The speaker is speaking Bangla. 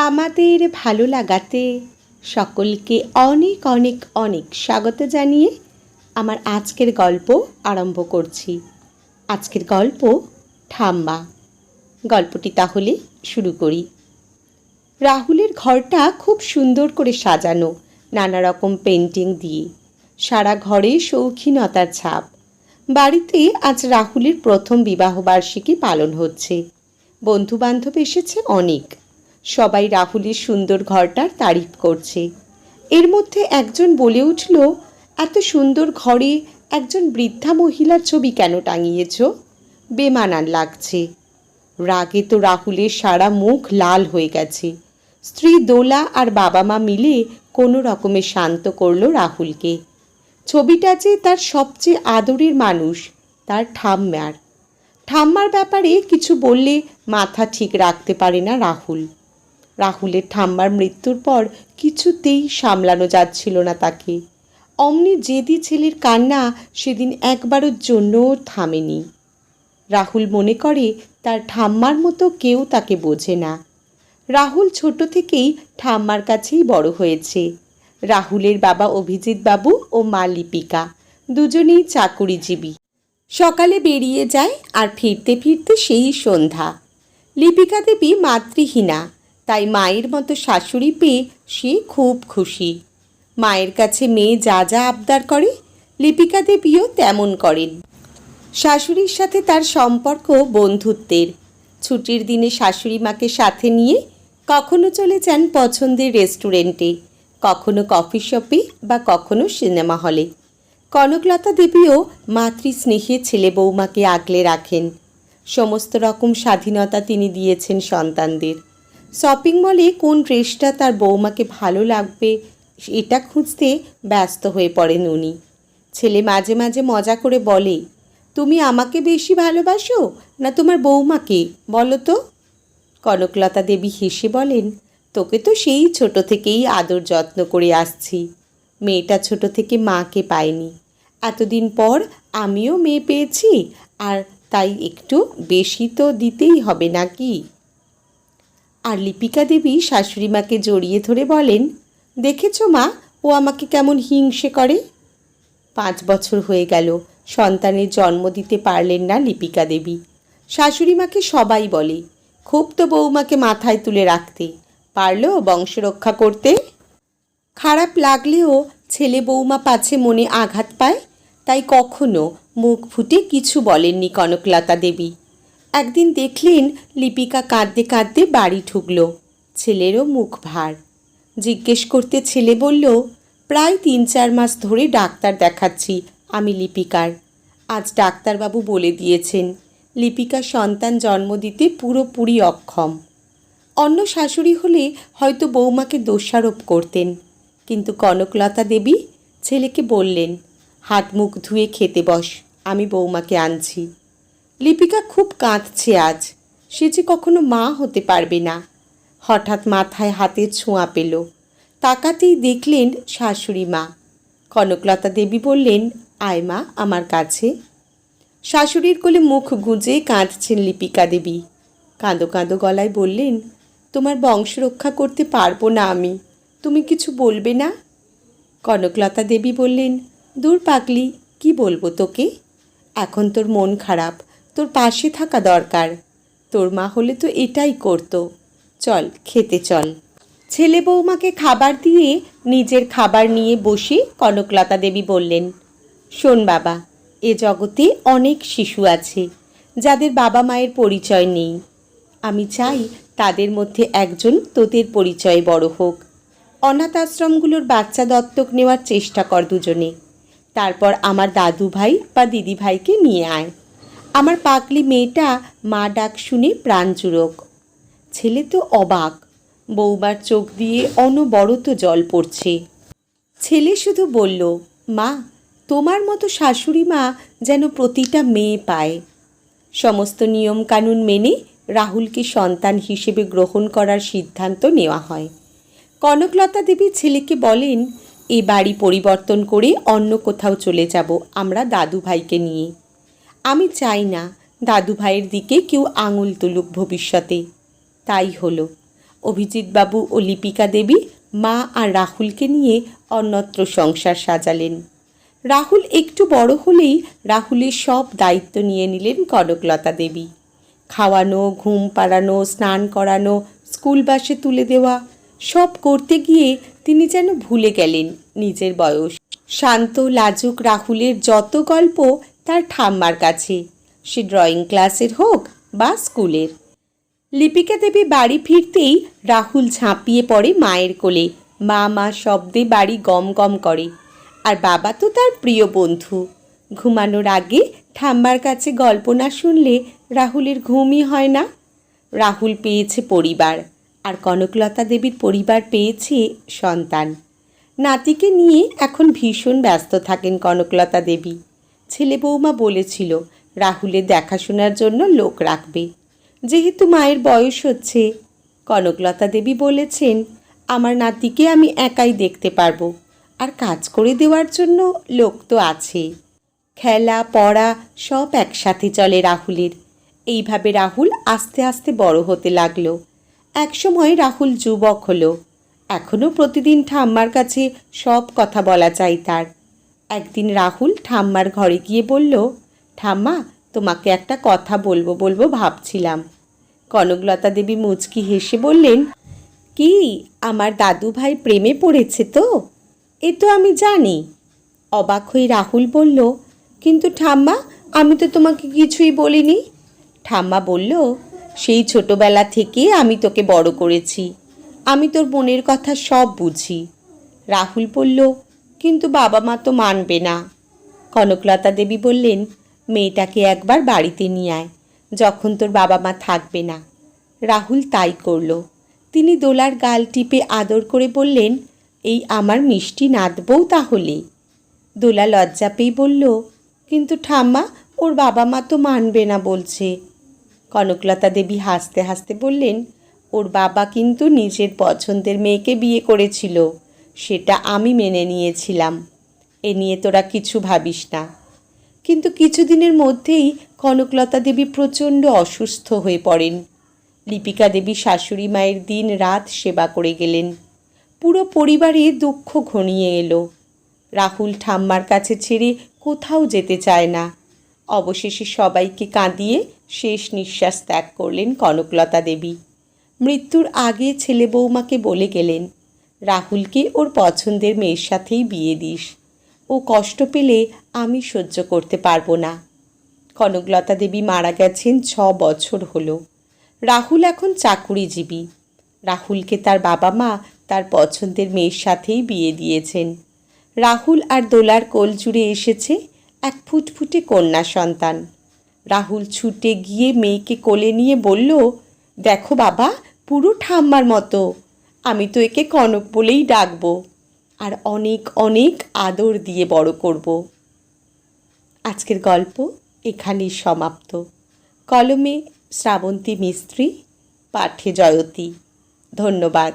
আমাদের ভালো লাগাতে সকলকে অনেক অনেক অনেক স্বাগত জানিয়ে আমার আজকের গল্প আরম্ভ করছি। আজকের গল্প ঠাম্মা। গল্পটি তাহলে শুরু করি। রাহুলের ঘরটা খুব সুন্দর করে সাজানো, নানা রকম পেন্টিং দিয়ে। সারা ঘরে শৌখিনতার ছাপ। বাড়িতে আজ রাহুলের প্রথম বিবাহবার্ষিকী পালন হচ্ছে। বন্ধুবান্ধব এসেছে অনেক। সবাই রাহুলের সুন্দর ঘরটার তারিফ করছে। এর মধ্যে একজন বলে উঠল, এত সুন্দর ঘরে একজন বৃদ্ধা মহিলার ছবি কেন টাঙিয়েছ? বেমানান লাগছে। রাগে তো রাহুলের সারা মুখ লাল হয়ে গেছে। স্ত্রী দোলা আর বাবা মা মিলে কোনো রকমে শান্ত করল রাহুলকে। ছবিটা যে তার সবচেয়ে আদরের মানুষ, তার ঠাম্মার। ঠাম্মার ব্যাপারে কিছু বললে মাথা ঠিক রাখতে পারে না রাহুল। রাহুলের ঠাম্মার মৃত্যুর পর কিছুতেই সামলানো যাচ্ছিল না তাকে। অমনি জেদি ছেলের কান্না সেদিন একবারের জন্যও থামেনি। রাহুল মনে করে তার ঠাম্মার মতো কেউ তাকে বোঝে না। রাহুল ছোট থেকেই ঠাম্মার কাছেই বড় হয়েছে। রাহুলের বাবা অভিজিৎ বাবু ও মা লিপিকা দুজনেই চাকুরিজীবী। সকালে বেরিয়ে যায় আর ফিরতে ফিরতে সেই সন্ধ্যা। লিপিকা দেবী মাতৃহীনা। তাই মায়ের মতো শাশুড়ি পেয়ে সে খুব খুশি। মায়ের কাছে মেয়ে যা যা আবদার করে, লিপিকা দেবীও তেমন করেন। শাশুড়ির সাথে তার সম্পর্ক বন্ধুত্বের। ছুটির দিনে শাশুড়ি মাকে সাথে নিয়ে কখনো চলে যান পছন্দের রেস্টুরেন্টে, কখনো কফি শপে বা কখনো সিনেমা হলে। কনকলতা দেবীও মাতৃস্নেহে ছেলে বৌমাকে আগলে রাখেন। সমস্ত রকম স্বাধীনতা তিনি দিয়েছেন সন্তানদের। শপিং মলে কোন ড্রেসটা তার বৌমাকে ভালো লাগবে, এটা খুঁজতে ব্যস্ত হয়ে পড়েন উনি। ছেলে মাঝে মাঝে মজা করে বলে, তুমি আমাকে বেশি ভালোবাসো না তোমার বৌমাকে, বলো তো? কনকলতা দেবী হেসে বলেন, তোকে তো সেই ছোট থেকেই আদর যত্ন করে আসছি। মেয়েটা ছোট থেকে মাকে পায়নি। এতদিন পর আমিও মেয়ে পেয়েছি, আর তাই একটু বেশি তো দিতেই হবে নাকি? আর লিপিকা দেবী শাশুড়ি মাকে জড়িয়ে ধরে বলেন, দেখেছ মা, ও আমাকে কেমন হিংসে করে? পাঁচ বছর হয়ে গেল, সন্তানের জন্ম দিতে পারলেন না লিপিকা দেবী। শাশুড়ি মাকে সবাই বলে, খুব তো বৌমাকে মাথায় তুলে রাখতে, পারল বংশ রক্ষা করতে? খারাপ লাগলেও ছেলে বৌমা পাছে মনে আঘাত পায়, তাই কখনো মুখ ফুটে কিছু বলেননি কনকলতা দেবী। একদিন দেখলেন লিপিকা কাঁদতে কাঁদতে বাড়ি ঢুকলো। ছেলেরও মুখ ভার। জিজ্ঞেস করতে ছেলে বলল, প্রায় তিন চার মাস ধরে ডাক্তার দেখাচ্ছি আমি লিপিকার। আজ ডাক্তারবাবু বলে দিয়েছেন লিপিকা সন্তান জন্ম দিতে পুরোপুরি অক্ষম। অন্য শাশুড়ি হলে হয়তো বৌমাকে দোষারোপ করতেন। কিন্তু কনকলতা দেবী ছেলেকে বললেন, হাত মুখ ধুয়ে খেতে বস, আমি বৌমাকে আনছি। লিপিকা খুব কাঁদছে আজ। সে যে কখনো মা হতে পারবে না। হঠাৎ মাথায় হাতে ছোঁয়া পেল। তাকাতেই দেখলেন শাশুড়ি মা। কনকলতা দেবী বললেন, আয় মা, আমার কাছে। শাশুড়ির কোলে মুখ গুঁজে কাঁদছেন লিপিকা দেবী। কাঁদো কাঁদো গলায় বললেন, তোমার বংশ রক্ষা করতে পারব না আমি। তুমি কিছু বলবে না? কনকলতা দেবী বললেন, দূর পাগলি, কি বলব তোকে? এখন তোর মন খারাপ। তোর পাশে থাকা দরকার। তোর মা হলে তো এটাই করতো। চল, খেতে চল। ছেলে বৌমাকে খাবার দিয়ে নিজের খাবার নিয়ে বসে কনকলতা দেবী বললেন, শোন বাবা, এ জগতে অনেক শিশু আছে, যাদের বাবা মায়ের পরিচয় নেই। আমি চাই তাদের মধ্যে একজন তোদের পরিচয়ে বড় হোক। অনাথ আশ্রমগুলোর বাচ্চা দত্তক নেওয়ার চেষ্টা কর দুজনে। তারপর আমার দাদু ভাই বা দিদি ভাইকে নিয়ে আয়। আমার পাগলি মেয়েটা মা ডাক শুনে প্রাণচুরক ছেলে তো অবাক। বৌবার চোখ দিয়ে অনবরত জল পড়ছে। ছেলে শুধু বলল, মা, তোমার মতো শাশুড়ি মা যেন প্রতিটা মেয়ে পায়। সমস্ত নিয়মকানুন মেনে রাহুলকে সন্তান হিসেবে গ্রহণ করার সিদ্ধান্ত নেওয়া হয়। কনকলতা দেবী ছেলেকে বলেন, এ বাড়ি পরিবর্তন করে অন্য কোথাও চলে যাব আমরা দাদু ভাইকে নিয়ে। আমি চাই না দাদু ভাইয়ের দিকে কেউ আঙুল তুলুক ভবিষ্যতে। তাই হলো। অভিজিৎবাবু ও লিপিকা দেবী, মা আর রাহুলকে নিয়ে অন্যত্র সংসার সাজালেন। রাহুল একটু বড় হলেই রাহুলের সব দায়িত্ব নিয়ে নিলেন কনকলতা দেবী। খাওয়ানো, ঘুম পাড়ানো, স্নান করানো, স্কুল বাসে তুলে দেওয়া, সব করতে গিয়ে তিনি যেন ভুলে গেলেন নিজের বয়স। শান্ত, লাজুক রাহুলের যত গল্প তার ঠাম্মার কাছে। সে ড্রয়িং ক্লাসের হোক বা স্কুলের লিপিকা দেবী বাড়ি ফিরতেই রাহুল ঝাঁপিয়ে পড়ে মায়ের কোলে। মা মা শব্দে বাড়ি গম গম করে। আর বাবা তো তার প্রিয় বন্ধু। ঘুমানোর আগে ঠাম্মার কাছে গল্প না শুনলে রাহুলের ঘুমই হয় না। রাহুল পেয়েছে পরিবার। আর কনকলতা দেবীর পরিবার পেয়েছে সন্তান। নাতিকে নিয়ে এখন ভীষণ ব্যস্ত থাকেন কনকলতা দেবী। ছেলে বৌমা বলেছিল, রাহুলের দেখাশোনার জন্য লোক রাখবে। যেহেতু মায়ের বয়স হচ্ছে, কনকলতা দেবী বলেছেন, আমার নাতিকে আমি একাই দেখতে পারব, আর কাজ করে দেওয়ার জন্য লোক তো আছে। খেলা, পড়া সব একসাথে চলে রাহুলের। এইভাবে রাহুল আস্তে আস্তে বড় হতে লাগল। একসময় রাহুল যুবক হলো। এখনও প্রতিদিন ঠাম্মার কাছে সব কথা বলা চাই তার। একদিন রাহুল ঠাম্মার ঘরে গিয়ে বলল, ঠাম্মা, তোমাকে একটা কথা বলব বলব ভাবছিলাম। কনকলতা দেবী মুচকি হেসে বললেন, কি, আমার দাদু ভাই প্রেমে পড়েছে তো? এ তো আমি জানি। অবাক হয়ে রাহুল বলল, কিন্তু ঠাম্মা, আমি তো তোমাকে কিছুই বলিনি। ঠাম্মা বলল, সেই ছোটবেলা থেকে আমি তোকে বড় করেছি। আমি তোর বোনের কথা সব বুঝি। রাহুল বলল কিন্তু বাবা মা তো মানবে না। কনকলতা দেবী বললেন, মেয়েটাকে একবার বাড়িতে নিয়ে আয়, যখন তোর বাবা মা থাকবে না। রাহুল তাই করল। তিনি দোলার গাল টিপে আদর করে বললেন, এই আমার মিষ্টি নাতবউ তাহলে? দোলা লজ্জা পেয়ে বলল, কিন্তু ঠাম্মা, ওর বাবা মা তো মানবে না, বলছে। কনকলতা দেবী হাসতে হাসতে বললেন, ওর বাবা কিন্তু নিজের পছন্দের মেয়েকে বিয়ে করেছিল। সেটা আমি মেনে নিয়েছিলাম। এ নিয়ে তোরা কিছু ভাবিস না। কিন্তু কিছুদিনের মধ্যেই কনকলতা দেবী প্রচণ্ড অসুস্থ হয়ে পড়েন। লিপিকা দেবী শাশুড়ি মায়ের দিন রাত সেবা করে গেলেন। পুরো পরিবারে দুঃখ ঘনিয়ে এলো। রাহুল ঠাম্মার কাছে ছেড়ে কোথাও যেতে চায় না। অবশেষে সবাইকে কাঁদিয়ে শেষ নিঃশ্বাস ত্যাগ করলেন কনকলতা দেবী। মৃত্যুর আগে ছেলে বৌমাকে বলে গেলেন রাহুলকে ওর পছন্দের মেয়ের সাথেই বিয়ে দিস। ও কষ্ট পেলে আমি সহ্য করতে পারব না। কনকলতা দেবী মারা গেছেন ছ বছর হলো। রাহুল এখন চাকুরিজীবী। রাহুলকে তার বাবা মা তার পছন্দের মেয়ের সাথেই বিয়ে দিয়েছেন। রাহুল আর দোলার কোল জুড়ে এসেছে এক ফুটফুটে কন্যা সন্তান। রাহুল ছুটে গিয়ে মেয়েকে কোলে নিয়ে বলল, দেখো বাবা, পুরো ঠাম্মার মতো। আমি তো একে কনক বলেই ডাকবো আর অনেক অনেক আদর দিয়ে বড় করব। আজকের গল্প এখানেই সমাপ্ত। কলমে শ্রাবন্তী মিস্ত্রি পাঠে জয়তী। ধন্যবাদ।